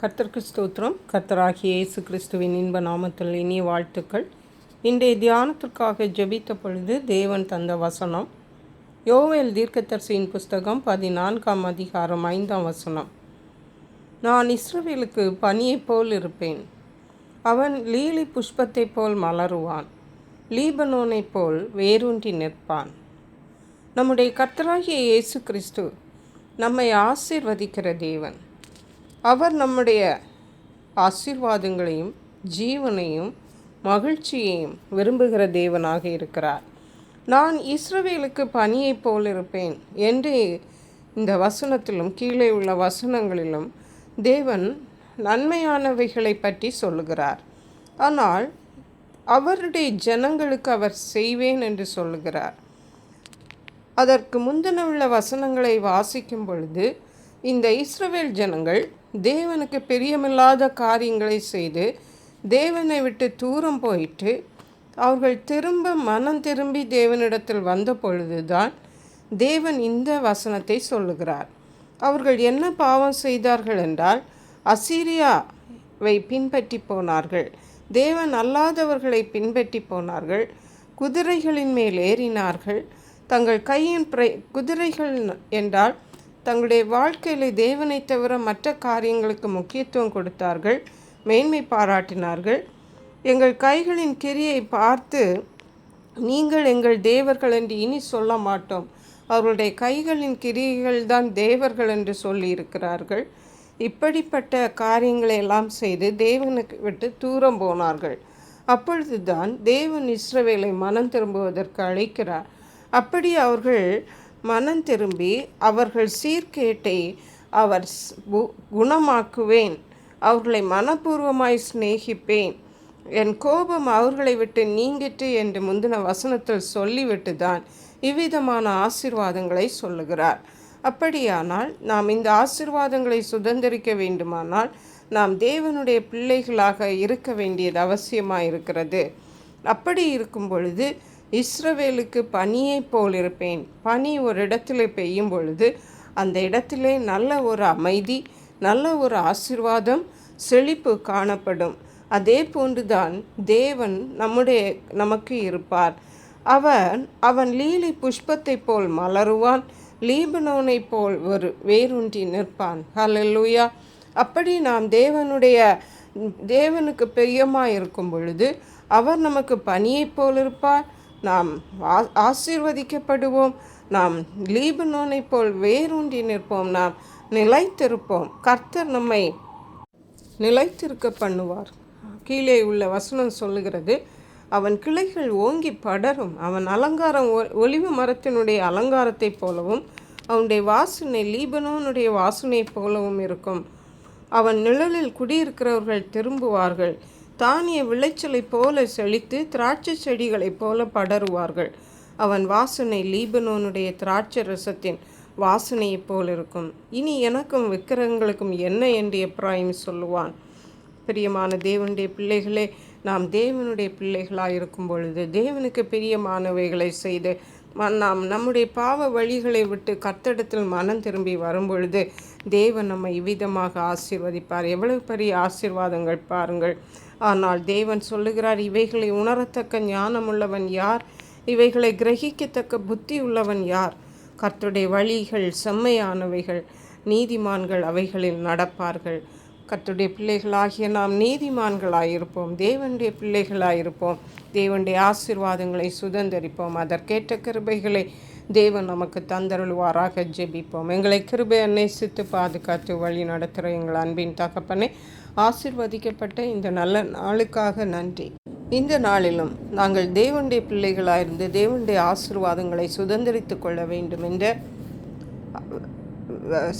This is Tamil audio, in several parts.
கர்த்தர்க்கு ஸ்தோத்திரம். கர்த்தராகிய இயேசு கிறிஸ்துவின் இன்ப நாமத்தில் இனிய வாழ்த்துக்கள். இன்றைய தியானத்திற்காக ஜெபித்த பொழுது தேவன் தந்த வசனம். யோவேல் தீர்க்கத்தரசியின் புஸ்தகம் பதினான்காம் அதிகாரம் ஐந்தாம் வசனம். நான் இஸ்ரவேலுக்கு பனியைப் போல் இருப்பேன். அவன் லீலி புஷ்பத்தைப் போல் மலருவான். லீபனோனைப் போல் வேரூன்றி நிற்பான். நம்முடைய கர்த்தராகிய இயேசு கிறிஸ்து நம்மை ஆசீர்வதிக்கிற தேவன். அவர் நம்முடைய ஆசீர்வாதங்களையும் ஜீவனையும் மகிழ்ச்சியையும் விரும்புகிற தேவனாக இருக்கிறார். நான் இஸ்ரவேலுக்கு பணியைப் போல் இருப்பேன். என்று இந்த வசனத்திலும் கீழே உள்ள வசனங்களிலும் தேவன் நன்மையானவைகளை பற்றி சொல்லுகிறார். ஆனால் அவருடைய ஜனங்களுக்கு அவர் செய்வேன் என்று சொல்லுகிறார். அதற்கு முந்தின உள்ள வசனங்களை வாசிக்கும் பொழுது இந்த இஸ்ரவேல் ஜனங்கள் தேவனுக்கு பிரியமில்லாத காரியங்களை செய்து தேவனை விட்டு தூரம் போயிட்டு அவர்கள் திரும்ப மனம் திரும்பி தேவனிடத்தில் வந்த பொழுதுதான் தேவன் இந்த வசனத்தை சொல்லுகிறார். அவர்கள் என்ன பாவம் செய்தார்கள் என்றால் அசீரியாவை பின்பற்றி போனார்கள். தேவன் அல்லாதவர்களை பின்பற்றி போனார்கள். குதிரைகளின் மேல் ஏறினார்கள். தங்கள் கையின் பிரை குதிரைகள் என்றால் தங்களுடைய வாழ்க்கையில் தேவனை தவிர மற்ற காரியங்களுக்கு முக்கியத்துவம் கொடுத்தார்கள். மேன்மை பாராட்டினார்கள். எங்கள் கைகளின் கிரியை பார்த்து நீங்கள் எங்கள் தேவர்கள் என்று இனி சொல்ல மாட்டோம். அவர்களுடைய கைகளின் கிரியைகள் தான் தேவர்கள் என்று சொல்லியிருக்கிறார்கள் இப்படிப்பட்ட காரியங்களை எல்லாம் செய்து தேவனுக்கு விட்டு தூரம் போனார்கள். அப்பொழுதுதான் தேவன் இஸ்ரவேலை மனம் திரும்புவதற்கு அழைக்கிறார். அப்படி அவர்கள் மனம் திரும்பி அவர்கள் சீர்கேட்டை அவர் குணமாக்குவேன். அவர்களை மனப்பூர்வமாய் சிநேகிப்பேன். என் கோபம் அவர்களை விட்டு நீங்கிட்டு என்று முந்தின வசனத்தில் சொல்லிவிட்டு தான் இவ்விதமான ஆசிர்வாதங்களை சொல்லுகிறார். அப்படியானால் நாம் இந்த ஆசிர்வாதங்களை சுதந்திரிக்க வேண்டுமானால் நாம் தேவனுடைய பிள்ளைகளாக இருக்க வேண்டியது அவசியமாக இருக்கிறது அப்படி இருக்கும் பொழுது இஸ்ரவேலுக்கு பனியை போல் இருப்பேன். பனி ஒரு இடத்துல பெய்யும் பொழுது அந்த இடத்திலே நல்ல ஒரு அமைதி நல்ல ஒரு ஆசிர்வாதம் செழிப்பு காணப்படும். அதே போன்றுதான் தேவன் நம்முடைய நமக்கு இருப்பார். அவன் அவன் லீலி புஷ்பத்தைப் போல் மலருவான் லீபனோனைப் போல் ஒரு வேரூன்றி நிற்பான். ஹலல்லூயா அப்படி நாம் தேவனுடைய தேவனுக்கு பிரியமாக இருக்கும் பொழுது அவர் நமக்கு பனியைப் போல் இருப்பார் நாம் ஆசீர்வதிக்கப்படுவோம். நாம் லீபனோனை போல் வேரூன்றி நிற்போம். நாம் நிலைத்திருப்போம். கர்த்தர் நம்மை நிலைத்திருக்க பண்ணுவார். கீழே உள்ள வசனம் சொல்லுகிறது அவன் கிளைகள் ஓங்கி படரும். அவன் அலங்காரம் ஒளிவு மரத்தினுடைய அலங்காரத்தைப் போலவும் அவனுடைய வாசனை லீபனோனுடைய வாசனை போலவும் இருக்கும். அவன் நிழலில் குடியிருக்கிறவர்கள் திரும்புவார்கள். தானிய விளைச்சலைப் போல செழித்து திராட்சை செடிகளைப் போல படருவார்கள். அவன் வாசனை லீபனோனுடைய திராட்சை ரசத்தின் வாசனையைப் போல் இருக்கும் இனி எனக்கும் விக்கிரகங்களுக்கும் என்ன என்று எப்ராஹிம் சொல்லுவான்? பிரியமான தேவனுடைய பிள்ளைகளே நாம் தேவனுடைய பிள்ளைகளாக இருக்கும் பொழுது தேவனுக்கு பிரியமானவைகளை செய்து நாம் நம்முடைய பாவ வழிகளை விட்டு கர்த்தடத்தில் மனம் திரும்பி வரும்பொழுது தேவன் நம்மை இவ்விதமாக ஆசீர்வதிப்பார். எவ்வளவு பெரிய ஆசீர்வாதங்கள் பாருங்கள். ஆனால் தேவன் சொல்லுகிறார் இவைகளை உணரத்தக்க ஞானமுள்ளவன் யார்? இவைகளை கிரகிக்கத்தக்க புத்தி உள்ளவன் யார்? கர்த்துடைய வழிகள் செம்மையானவைகள் நீதிமான்கள் அவைகளில் நடப்பார்கள். கத்துடைய பிள்ளைகளாகிய நாம் நீதிமான்களாயிருப்போம் தேவனுடைய பிள்ளைகளாயிருப்போம். தேவனுடைய ஆசிர்வாதங்களை சுதந்திரிப்போம். அதற்கேற்ற கிருபைகளை தேவன் நமக்கு தந்தருள்வாராக. ஜெபிப்போம். எங்களை கிருபை நேசித்து பாதுகாத்து வழி நடத்துகிற எங்கள் அன்பின் தகப்பனை ஆசிர்வதிக்கப்பட்ட இந்த நல்ல நாளுக்காக நன்றி. இந்த நாளிலும் நாங்கள் தேவனுடைய பிள்ளைகளாயிருந்து தேவனுடைய ஆசிர்வாதங்களை சுதந்திரித்து கொள்ள வேண்டும் என்ற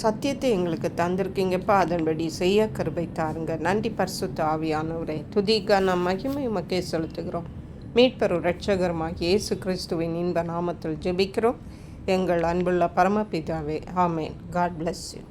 சத்தியத்தை எங்களுக்கு தந்திருக்கீங்கப்பா அதன்படி செய்ய கருபை தாருங்க. நன்றி பரிசுத்த ஆவியானவரே. துதிக நம் மகிமை உமக்கே செலுத்துகிறோம். மீட்பரு ரட்சகரமாக இயேசு கிறிஸ்துவின் இன்ப நாமத்தில் ஜெபிக்கிறோம். எங்கள் அன்புள்ள பரமபிதாவே ஆமேன். God bless you